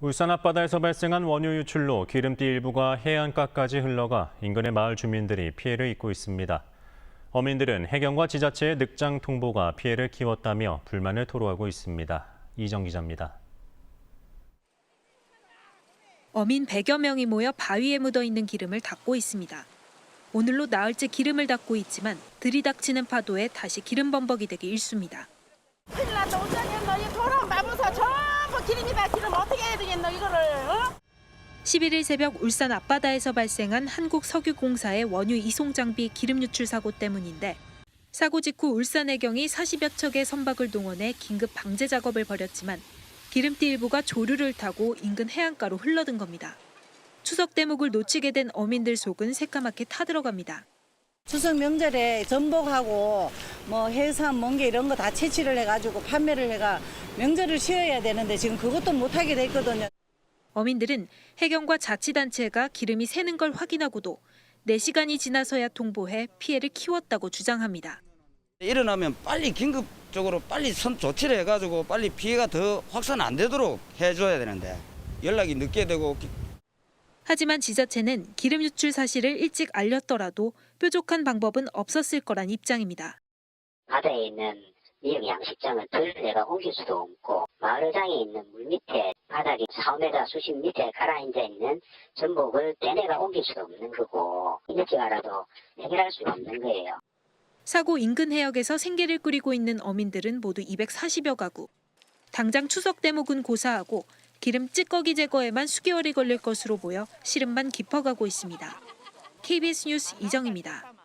울산 앞바다에서 발생한 원유 유출로 기름띠 일부가 해안가까지 흘러가 인근의 마을 주민들이 피해를 입고 있습니다. 어민들은 해경과 지자체의 늑장 통보가 피해를 키웠다며 불만을 토로하고 있습니다. 이정 기자입니다. 어민 100여 명이 모여 바위에 묻어 있는 기름을 닦고 있습니다. 오늘로 나흘째 기름을 닦고 있지만 들이닥치는 파도에 다시 기름 범벅이 되기 일쑤입니다. 큰일 났다 기름이다 기름 어떻게 해야 되겠노 이거를 어? 11일 새벽 울산 앞바다에서 발생한 한국석유공사의 원유 이송 장비 기름 유출 사고 때문인데 사고 직후 울산 해경이 40여 척의 선박을 동원해 긴급 방제 작업을 벌였지만 기름띠 일부가 조류를 타고 인근 해안가로 흘러든 겁니다. 추석 대목을 놓치게 된 어민들 속은 새까맣게 타들어갑니다. 추석 명절에 전복하고 뭐 해삼, 멍게 이런 거 다 채취를 해가지고 판매를 해가 명절을 쉬어야 되는데 지금 그것도 못하게 됐거든요. 어민들은 해경과 자치단체가 기름이 새는 걸 확인하고도 4시간이 지나서야 통보해 피해를 키웠다고 주장합니다. 일어나면 빨리 긴급적으로 빨리 선 조치를 해가지고 빨리 피해가 더 확산 안 되도록 해줘야 되는데 연락이 늦게 되고 하지만 지자체는 기름 유출 사실을 일찍 알렸더라도 뾰족한 방법은 없었을 거란 입장입니다. 바다에 있는 미역 양식장을 덜 내가 옮길 수도 없고 마을장에 있는 물 밑에 바닥이 4m 수십 밑에 가라앉아 있는 전복을 떼내가 옮길 수도 없는 거고 일찍 알아도 해결할 수가 없는 거예요. 사고 인근 해역에서 생계를 꾸리고 있는 어민들은 모두 240여 가구. 당장 추석 대목은 고사하고 기름 찌꺼기 제거에만 수개월이 걸릴 것으로 보여 시름만 깊어가고 있습니다. KBS 뉴스 이정입니다.